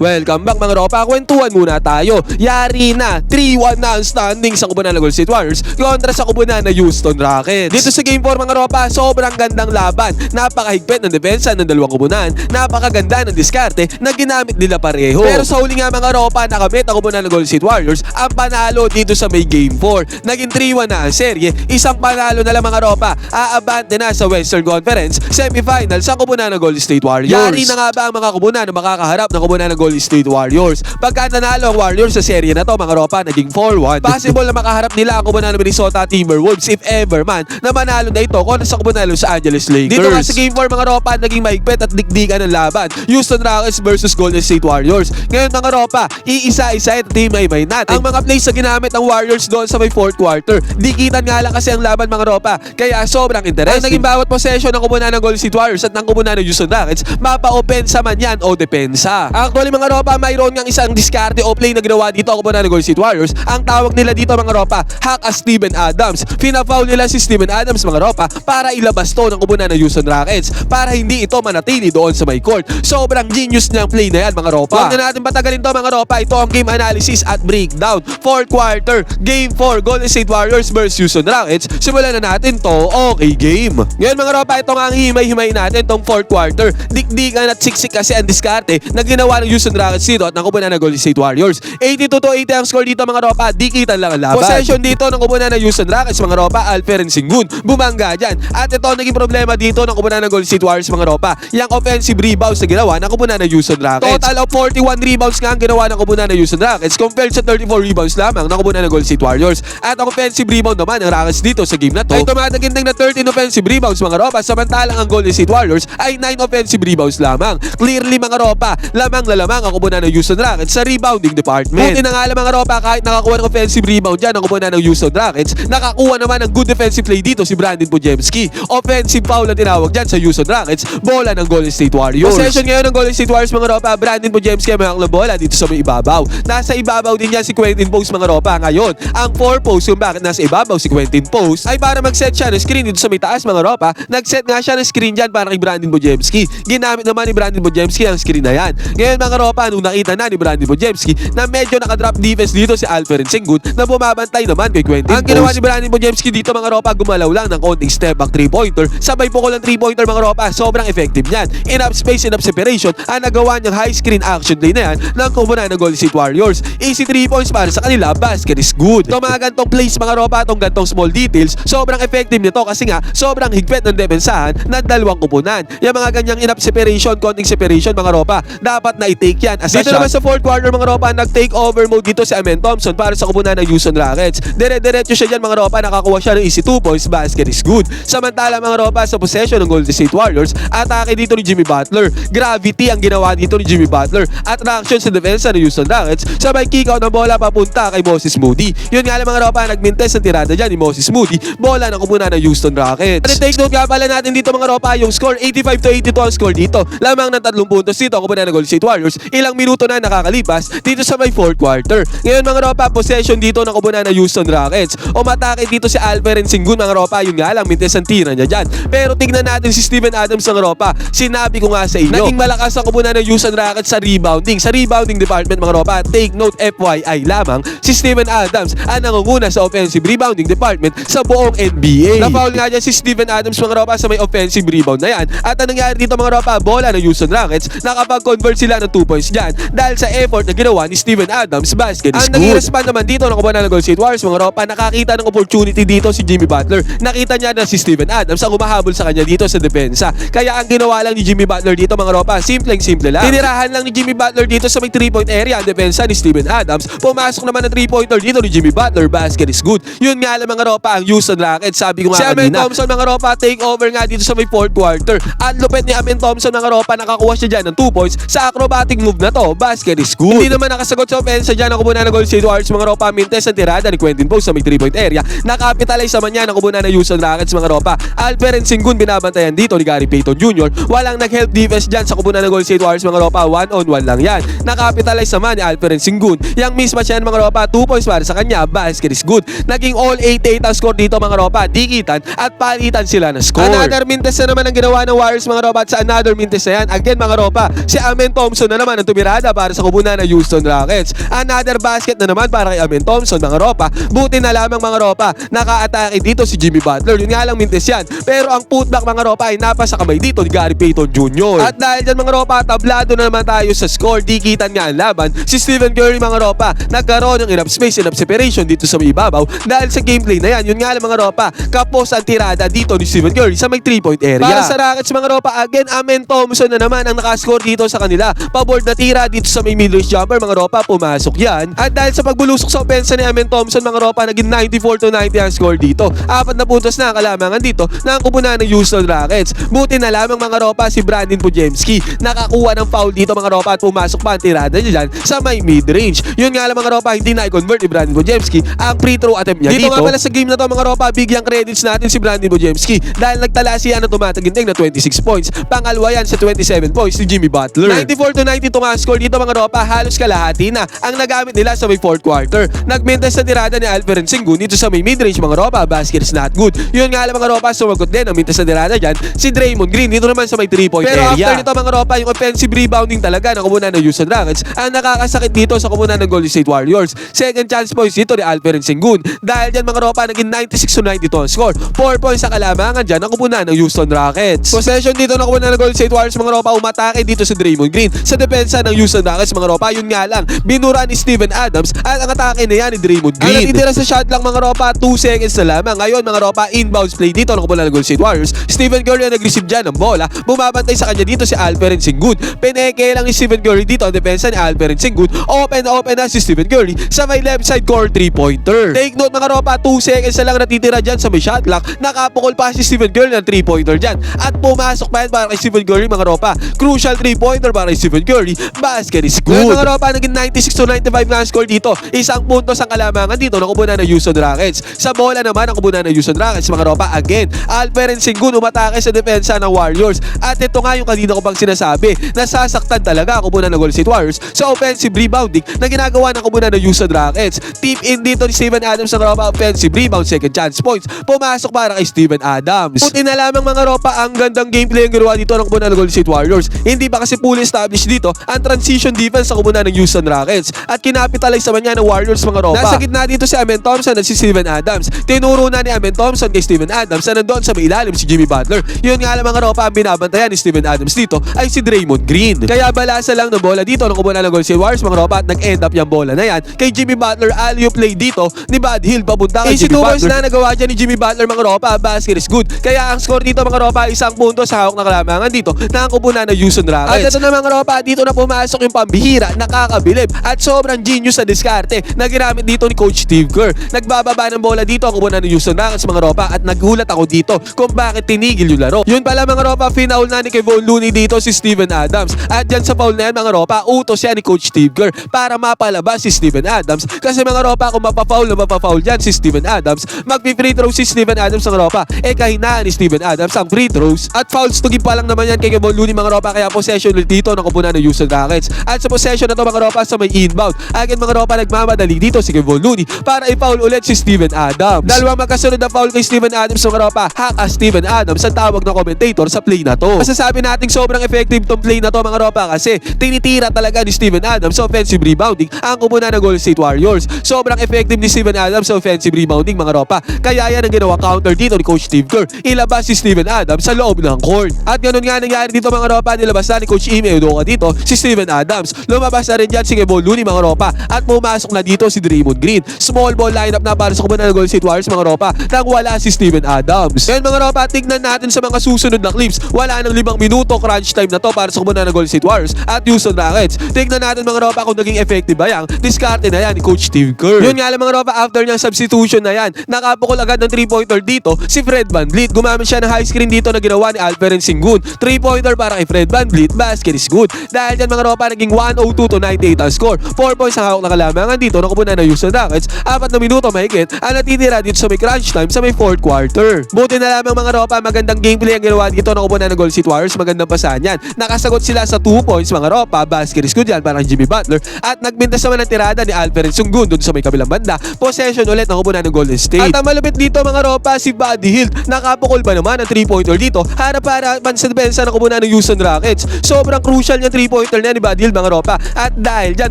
Welcome back mga ropa. Kwentuhan muna tayo. Yari na. 3-1 na ang standing sa kubunan ng Golden State Warriors kontra sa kubunan ng Houston Rockets. Dito sa Game 4 mga ropa, sobrang gandang laban. Napakahigpit ng depensa ng dalawang kubunan. Napakaganda ng diskarte na ginamit nila pareho. Pero sa huli nga mga ropa, nakamit ang kubunan ng Golden State Warriors ang panalo dito sa may Game 4. Naging 3-1 na ang serye. Isang panalo na lang mga ropa. Aabante na sa Western Conference semifinal sa kubunan ng Golden State Warriors. Yari na nga ba ang mga kubunan na makakaharap ng kubunan ng Golden State Warriors? Pagka nanalo ang Warriors sa serye na to mga ropa, naging 4-1. Possible na makaharap nila ang kubunan ng Minnesota Timberwolves if ever man na manalo na ito kontra sa kubunan ng Los Angeles Lakers. Dito nga sa Game 4 mga ropa, naging maigpit at digdigan ng laban. Houston Rockets versus Golden State Warriors. Ngayon mga ropa, iisa-isa at team ay may natin. Ang mga plays na ginamit ng Warriors doon sa may fourth quarter. Dikitan nga lang kasi ang laban mga ropa. Kaya sobrang interesting. Ang naging bawat possession ng kubunan ng Golden State Warriors at ng kubunan ng Houston Rockets, mapa-opensa man yan o depensa. Actually mga ropa, mayroon ngang isang diskarte o play na ginawa dito ang kubunan ng Golden State Warriors. Ang tawag nila dito mga ropa, hack as Steven Adams. Pina-foul nila si Steven Adams mga ropa para ilabas to ng kubunan ng Houston Rockets para hindi ito manatili doon sa may court. Sobrang genius niyang play na yan mga ropa. Huwag na natin patagalin to mga ropa. Ito ang game analysis at breakdown. Fourth quarter, game 4, Golden State Warriors versus Houston Rockets. Simulan na natin to. Okay game. Ngayon mga ropa, ito nga ang himay-himay natin tong fourth quarter. Dikdikan at siksik kasi ang diskarte na ginawa ng Houston Rockets dito at ng kubunan ng Golden State Warriors. 82 to 80 ang score dito mga ropa. Dikitan lang ang laban. Possession dito ng kubunan ng Houston Rockets mga ropa. Alperen Singun. Bumangga dyan. At ito naging problema dito ng kubunan ng Golden State Warriors mga ropa. Yung offensive rebounds na ginawa ng kubunan ng Houston Rockets. Total of 41 rebounds nga ang ginawa ng kubunan ng Houston Rockets compared sa 34 rebounds lamang ng kubunan ng Golden State Warriors. At ang offensive rebound naman ng Rockets dito sa game na to ay tumataginding na 13 offensive rebounds mga ropa samantalang ang Golden State Warriors ay 9 offensive rebounds lamang. Clearly mga ropa, lamang na lamang ang kubunan ng Houston Rockets sa rebounding department. Buti na nga lang mga ropa kahit nakakuha ng offensive rebound dyan ang kubunan ng Houston Rockets, nakakuha naman ng good defensive play dito si Brandon Pujemski. Offensive foul na tinawag dyan sa Houston Rockets, bola ng Golden State Warriors. Possession ngayon ng Golden State Warriors mga ropa, Brandon Pujemski ang mga bola dito sa may ibabaw. Nasa ibabaw din yan si Quentin Post mga ropa ngayon. Ang 4 post kung bakit nasa ibabaw si Quentin Post ay para mag-set siya ng screen dito sa may taas mga ropa. Nag-set nga siya ng screen dyan para kay Brandon Pujemski. Ginamit naman ni Brandon Pujemski ang screen na yan. Ngayon mga ropa, nung nakita na ni Brandon Pujemski na medyo nakadrop defense dito si Alfred Sengun na bumabantay naman kay Quentin Ang ginawa ni Brandon Pujemski dito mga ropa, gumalaw lang ng konting step back 3-pointer. Sabay pukol ng 3-pointer mga ropa, sobrang effective yan. Enough space, enough separation ang nagawa niyang high screen action play na yan ng kumunan ng Golden State Warriors. Easy 3 points para sa kanila, basket is good. Itong mga gantong plays mga ropa, itong gantong small details, sobrang effective nito kasi nga sobrang higpit ng depensahan ng dalawang kupunan. Yung mga ganyang enough separation, konting separation mga ropa, dapat na i-take yan. As dito naman sa fourth quarter mga ropa, nag-take over mode dito si Amen Thompson para sa kupunan ng Houston Rockets. Dire-diretso siya dyan mga ropa, nakakuha siya ng easy 2 points, basket is good. Samantala mga ropa sa possession ng Golden State Warriors, atake dito ni Jimmy Butler. Gravity ang ginawa dito ni Jimmy Butler. At reaction sa depensa ng Houston Rockets, sabay kick out ng bola papunta kay Moses Moody. Yun nga lang mga ropa, nagmintes ang tirada dyan ni Moses Moody, bola ng kupunan ng Houston Rockets. At take note nga pala natin dito mga ropa, yung score 85 to 82 ang score dito. Lamang ng tatlong puntos dito ang kupunan ng Golden State Warriors. Ilang minuto na nakakalipas dito sa may fourth quarter. Ngayon mga ropa, possession dito ng kupunan ng Houston Rockets. Umatake dito si Alperen Singun mga ropa, yun nga lang, mintes ang tira niya dyan. Pero tignan natin si Steven Adams ng ropa. Sinabi ko nga sa inyo, naging malakas ang kupunan ng Houston Rockets sa rebounding. Sa rebounding department mga ropa, take note FYI lamang, si Steven Adams ang nangunguna sa offensive rebounding department sa buong NBA. Na-foul nga dyan si Steven Adams mga ropa sa may offensive rebound na yan. At ang nangyari dito mga ropa, bola ng Houston Rockets, nakapag-convert sila ng 2 points dyan dahil sa effort na ginawa ni Steven Adams, basket is Ang good. Ang naging respond naman dito ng kupunan ng Golden State Warriors mga ropa, nakakita ng opportunity dito si Jimmy Butler. Nakita niya na si Steven Adams ang umahabol sa kanya dito sa depensa. Kaya ang ginawa lang ni Jimmy Butler dito mga ropa, simpleng-simple lang. Tinirahan lang ni Jimmy Butler dito sa may 3-point area ang depensa ni Steven Adams. Pumasok naman ng 3-pointer dito ni Jimmy Butler, basket is good. Yun nga lang mga ropa, ang Houston Rockets, sabi ko nga Si kanina. Thompson mga ropa, take over nga dito sa may fourth quarter. At lupet ni Amen Thompson mga ropa, nakakuha siya dyan ng 2 points sa acrobatic move na to, basket is good. Hindi naman nakasagot sa offense dyan ang kubunan ng Golden State Warriors mga ropa, mintes ang tirada ni Quentin Post sa may 3-point area. Nakapitalize naman yan ang kubunan ng Houston Rockets mga ropa. Alperen Singun binabantayan dito ni Gary Payton Jr. Walang nag-help defense dyan sa kubunan ng Golden State Warriors mga ropa, one on one lang yan. Nakapitalize naman ni Alperen Singun. Yang mismatch yan mga ropa, 2 points para sa kanya, basket is good. Naging all 8-8 ang score dito mga ropa, dikitan at palitan sila ng score. Another mintes na naman ang ginawa ng Warriors mga ropa at sa another mintes na yan. Again mga ropa, si Amen Thompson na naman naman ang tumirada para sa kubunan ng Houston Rockets. Another basket na naman para kay Amen Thompson mga ropa. Buti na lamang mga ropa, naka-atake dito si Jimmy Butler. Yun nga lang mintes yan. Pero ang putback mga ropa ay napasa kamay dito ni Gary Payton Jr. At dahil dyan mga ropa, tablado na naman tayo sa score. Dikitan nga ang laban. Si Stephen Curry mga ropa, nagkaroon ng enough space, enough separation dito sa may ibabaw. Dahil sa gameplay na yan, yun nga lang mga ropa, kapos ang tirada dito ni Stephen Curry sa may 3-point area. Para sa Rockets mga ropa, again, Amen Thompson na naman ang nakascore dito sa kanila. Paboard na tira dito sa may mid-range jumper mga ropa, pumasok yan. At dahil sa pagbulusok sa opensa ni Amen Thompson mga ropa, naging 94 to 90 ang score dito. Apat na puntos na ang kalamangan dito na ang kupunan ng Houston Rockets. Buti na lamang mga ropa si Brandon Pujemski. Nakakuha ng foul dito mga ropa at pumasok pa ang tirada niya dyan sa may mid-range. Yun nga lang mga ropa, hindi na i-convert ni Brandon Pujemski ang free throw attempt niya dito. Dito nga pala sa game na to mga ropa, bigyang credits natin si Brandon Pujemski dahil nagtala siya ng tumataginting na 26 points. Pangalawa yan sa 27 points ni Jimmy Butler. 94 to 90 itong score dito mga ropa, halos kalahati na ang nagamit nila sa may fourth quarter. Nagmintas sa tirada ni Alperen Sengun dito sa may mid-range mga ropa, basket is not good. Yun nga lang mga ropa, sumagot din ang mintas sa tirada dyan si Draymond Green dito naman sa may 3-point Pero area. after nito mga ropa, yung offensive rebounding talaga ng kumunan ng Houston Rockets ang nakakasakit dito sa kumunan ng Golden State Warriors. Second chance points dito ni Alperen Sengun. Dahil dyan mga ropa, naging 96 to 92 ang score. 4 points sa kalamangan dyan ng kumunan ng Houston Rockets. Possession dito ng kumunan ng Golden State Warriors mga ropa, umatake dito si Draymond Green. Sa depensa ng Houston Rockets mga ropa, yun nga lang, binura ni Steven Adams at ang atake na yan ni Draymond Green. Ang natitira sa shot lang mga ropa, 2 seconds na lamang. Ngayon mga ropa, inbounds play dito ng kumunan ng Golden State Warriors. Stephen Curry ang nag-receive dyan ng bola. Bumabantay sa kanya dito si Alperen Sengun. Peneke lang ni Stephen Curry dito ang depensa ni Alperen Sengun. Open na open na si Stephen Curry sa may left side core 3-pointer. Take note mga ropa, 2 seconds na lang natitira dyan sa may shot clock. Nakapukol pa si Stephen Curry ng 3-pointer dyan. At pumasok pa yan para kay Stephen Curry mga ropa. Crucial 3-pointer para kay Stephen Curry. Basket is good. Ngayon, mga ropa, naging 96 to 95 na ang score dito. Isang punto sa kalamangan dito ng kubunan ng Houston Rockets. Sa bola naman ang kubunan ng Houston Rockets mga ropa. Again, Alperen Sengun umatake sa depensa ng Warriors. At ito nga yung kanina ko bang sinasabi, nasasaktan talaga ang kubunan ng Golden State Warriors sa offensive rebounding na ginagawa ng kubunan ng Houston Rockets. Tip in dito ni Steven Adams ng ropa offensive rebound, second chance points. Pumasok para kay Steven Adams. Puti na lamang mga ropa ang gandang gameplay ang ginawa dito ng kubunan ng Golden State Warriors. Hindi ba kasi fully established dito ang transition defense sa kubunan ng Houston Rockets at kinapitalize naman niya ng Warriors mga ropa. Nasa gitna dito si Amen Thompson at si Steven Adams. Tinuro na ni Amen Thompson kay Steven Adams na nandoon sa may ilalim si Jimmy Butler. Yun nga lang mga ropa ang binabantayan ni Steven Adams dito ay si Draymond Green. Kaya balasa lang ng bola dito ng kubunan ng Golden State Warriors mga ropa at nag-end up yung bola na yan kay Jimmy Butler alley play dito ni Bud Hill papunta kay Jimmy Butler. na nagawa dyan ni Jimmy Butler mga ropa. Basket is good. Kaya ang score dito mga ropa isang punto sa hawak na kalamangan dito na ang kubunan ng Houston Rockets. At ito na mga ropa dito na pumasok yung pambihira nakakabilib at sobrang genius sa diskarte na ginamit dito ni Coach Steve Kerr. Nagbababa ng bola dito ang kubunan ng Houston Rockets mga ropa at nagulat ako dito kung bakit tinigil yung laro. Yun pala mga ropa, finaul na ni Kevon Looney dito si Steven Adams. At dyan sa foul na yan mga ropa, utos yan ni Coach Steve Kerr para mapalabas si Steven Adams. Kasi mga ropa, kung mapafoul na mapafoul dyan si Steven Adams, magpi-free throw si Steven Adams mga ropa. Eh kahinaan ni Steven Adams ang free throws. At fouls to give pa lang naman yan kay Kevon Looney mga ropa, kaya possession ulit dito ng kupunan ng Houston Rockets. At sa possession na to mga ropa sa may inbound. Again mga ropa, nagmamadali dito si Kevon Looney para i-foul ulit si Steven Adams. Dalawang magkasunod na foul kay Steven Adams mga ropa, haka Steven Adams ang tawag ng commentator sa play na to. Masasabi nating sobrang effective tong play na to mga ropa kasi tinitira talaga ni Steven Adams sa offensive rebounding ang kumuna ng Golden State Warriors. Sobrang effective ni Steven Adams sa offensive rebounding mga ropa. Kaya yan ang ginawa counter dito ni Coach Steve Kerr. Ilabas si Steven Adams sa loob ng court. At ganun nga nangyari dito mga ropa, nilabas na ni Coach Ime Udoka dito si Steven Adams. Lumabas na rin dyan si Kevon Looney mga ropa at pumasok na dito si Draymond Green. Small ball lineup na para sa kumuna ng Golden State Warriors mga ropa nang wala si Steven Adams. Ngayon mga ropa, tignan natin sa mga susunod na clips. Wala nang limang minuto crunch time na to para sa kumuna ng Golden State Warriors at Houston Rockets. Tignan natin mga ropa kung naging effective ba yan. Diskarte na yan ni Coach Steve Kerr. Yun nga lang mga ropa, after niyang substitution na yan, nakapukol agad ng 3-pointer dito si Fred Van Vliet. Gumamit siya ng high screen dito na ginawa ni Alperen Sengun. 3-pointer para kay Fred Van Vliet. Basket is good. Dahil dyan mga ropa, naging 102 to 98 ang score. 4 points ang hawak na kalamangan dito na kupunan ng Houston Rockets. Apat na minuto mahigit ang natitira dito sa may crunch time sa may fourth quarter. Buti na lamang mga ropa, magandang gameplay ang ginawa dito na kupunan ng Golden State Warriors. Magandang pasahan yan. Nakasagot sila sa 2 points mga ropa. Basket is good yan para kay Jimmy Butler. At nagbintas naman ng tirada ni Alperen Sungun doon sa may kabilang banda. Possession ulit ng kupunan ng Golden State. At ang malupit dito mga ropa, si Buddy Hield. Nakapukol ba naman ang 3-pointer dito? Harap para sa depensa ng kupunan ng Houston Rockets. Sobrang crucial yung 3-pointer 3-pointer na ni Badil mga ropa. At dahil dyan,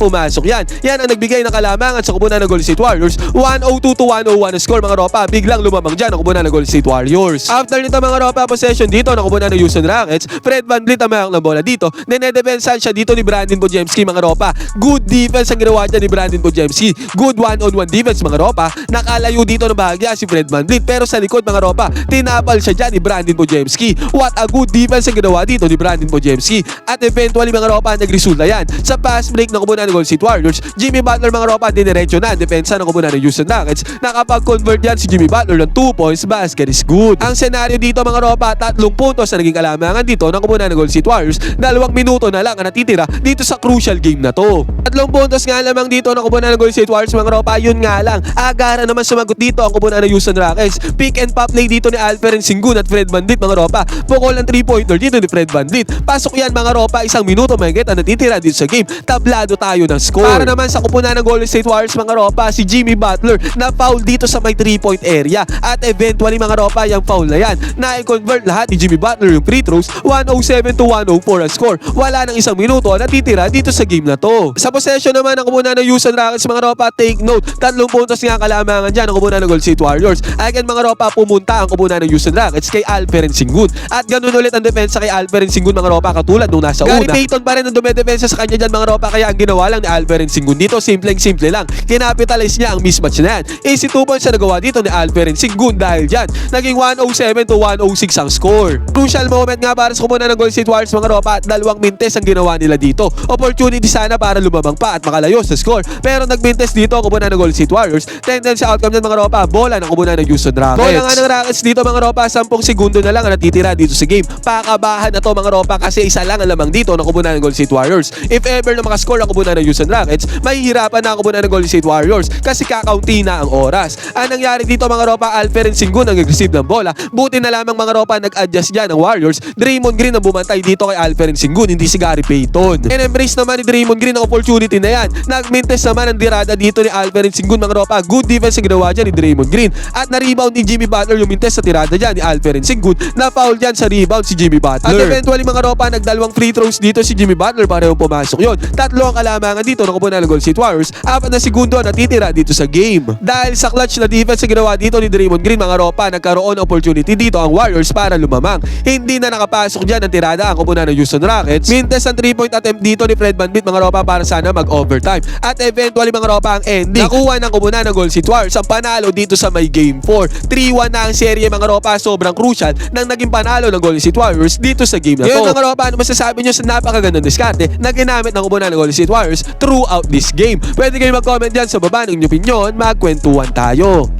pumasok yan. Yan ang nagbigay ng kalamangan sa kubunan ng Golden State Warriors. 102 to 101 ang score mga ropa. Biglang lumamang dyan ang kubunan ng Golden State Warriors. After nito mga ropa, possession dito ng kubunan ng Houston Rockets. Fred Van Vliet ang mayroong ng bola dito. Ninedepensahan siya dito ni Brandon Bojemski mga ropa. Good defense ang ginawa dyan ni Brandon Bojemski. Good one-on-one defense mga ropa. Nakalayo dito ng bahagya si Fred Van Vliet. Pero sa likod mga ropa, tinapal siya dyan ni Brandon Bojemski. What a good defense ang ginawa dito ni Brandon Bojemski. At eventually mga ropa, nagresulta yan. Sa pass break ng kubunan ng Golden State Warriors, Jimmy Butler mga ropa, diniretso na ang depensa ng kubunan ng Houston Rockets. Nakapag-convert yan si Jimmy Butler ng 2 points, basket is good. Ang senaryo dito mga ropa, tatlong puntos na naging kalamangan dito ng kubunan ng Golden State Warriors. Dalawang minuto na lang ang natitira dito sa crucial game na to. Tatlong puntos nga lamang dito ng kubunan ng Golden State Warriors mga ropa, yun nga lang. Agara naman sumagot dito ang kubunan ng Houston Rockets. Pick and pop play dito ni Alperen Singun at Fred Van Vliet mga ropa. Pukol ng 3-pointer dito ni Fred Van Vliet. Pasok yan mga ropa, isang minuto mahigit ang natitira dito sa game. Tablado tayo ng score. Para naman sa kupunan ng Golden State Warriors mga ropa, si Jimmy Butler na foul dito sa may 3-point area. At eventually mga ropa, yung foul na yan, na-convert lahat ni Jimmy Butler yung free throws, 107 to 104 ang score. Wala nang isang minuto ang natitira dito sa game na to. Sa possession naman ng kupunan ng Houston Rockets mga ropa, take note, tatlong puntos nga kalamangan dyan ng kupunan ng Golden State Warriors. Again mga ropa, pumunta ang kupunan ng Houston Rockets kay Alperen Singun. At ganun ulit ang depensa kay Alperen Singun mga ropa katulad nung nasa Gary una. Payton pa rin ang dumedepensa sa kanya dyan mga ropa kaya ang ginawa lang ni Alperen Singun dito simpleng-simple lang. Kinapitalize niya ang mismatch na yan. Easy 2 points na nagawa dito ni Alperen Singun dahil dyan naging 107 to 106 ang score. Crucial moment nga para sa kumunan ng Golden State Warriors mga ropa at dalawang mintes ang ginawa nila dito. Opportunity sana para lumabang pa at makalayo sa score. Pero nagmintes dito ang kumunan ng Golden State Warriors. Tendency outcome ng mga ropa, bola ng kumunan ng Houston Rockets. Bola nga ng Rockets dito mga ropa, 10 segundo na lang ang natitira dito sa game. Pakabahan na to mga ropa kasi isa lang ang lamang dito ng kumunan ng Golden State Warriors. If ever na makascore ang kumunan ng Houston Rockets, mahihirapan na ang kumunan ng Golden State Warriors kasi kakaunti na ang oras. Ang nangyari dito mga ropa, Alperen Singun ang nag-receive ng bola. Buti na lamang mga ropa nag-adjust dyan ng Warriors. Draymond Green ang bumantay dito kay Alperen Singun, hindi si Gary Payton. In-embrace naman ni Draymond Green ang opportunity na yan. Nag-mintes naman ang dirada dito ni Alperen Singun mga ropa. Good defense ang ginawa dyan ni Draymond Green. At na-rebound ni Jimmy Butler yung mintes sa tirada dyan ni Alperen Singun. Na-foul dyan sa rebound si Jimmy Butler. At eventually mga ropa, nagdalawang free throws dito si Jimmy Butler parehong pumasok yon. Tatlo ang kalamangan dito ng kupunan ng Golden State Warriors. Apat na segundo ang natitira dito sa game. Dahil sa clutch na defense na ginawa dito ni Draymond Green mga ropa, nagkaroon opportunity dito ang Warriors para lumamang. Hindi na nakapasok dyan ang tirada ang kupunan ng Houston Rockets. Mintes ang 3-point attempt dito ni Fred Van Vliet mga ropa para sana mag-overtime. At eventually mga ropa ang ending. Nakuha ng kupunan ng Golden State Warriors ang panalo dito sa may game 4. 3-1 na ang serye mga ropa. Sobrang crucial nang naging panalo ng Golden State Warriors dito sa game na to. Yun mga ropa, ano masasabi nyo sa napakagandang diskarte na ginamit ng kupunan ng Golden State Warriors throughout this game? Pwede kayo mag-comment dyan sa baba ng inyong opinion. Magkwentuhan tayo.